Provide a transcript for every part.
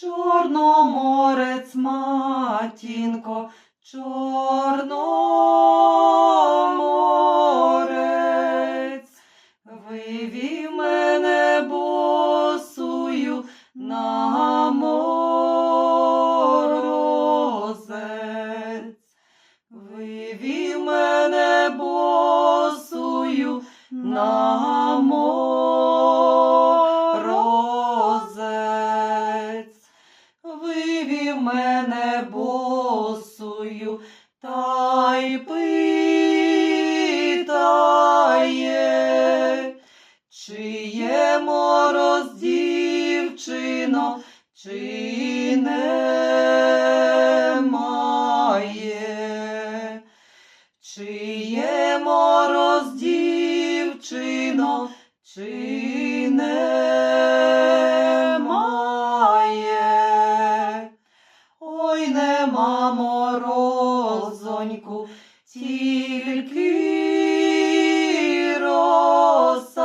Чорноморець, матінко, Чорноморець, вивів мене босую на морозець, вивів мене босую вивів мене босую та й питає, чи є мороз, дівчино, чи немає, чи є мороз, дівчино, чи немає. Нема морозоньку, тільки роса,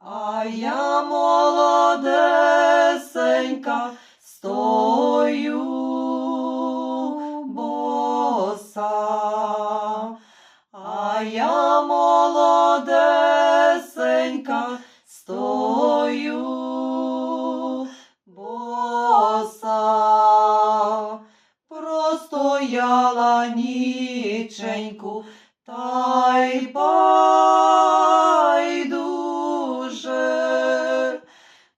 а я молодесенька стою боса, а я молодесенька стою простояла ніченьку, та й байдуже,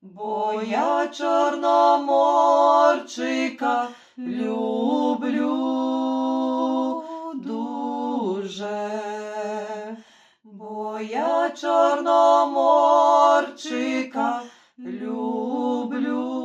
бо я чорноморчика люблю дуже, бо я чорноморчика люблю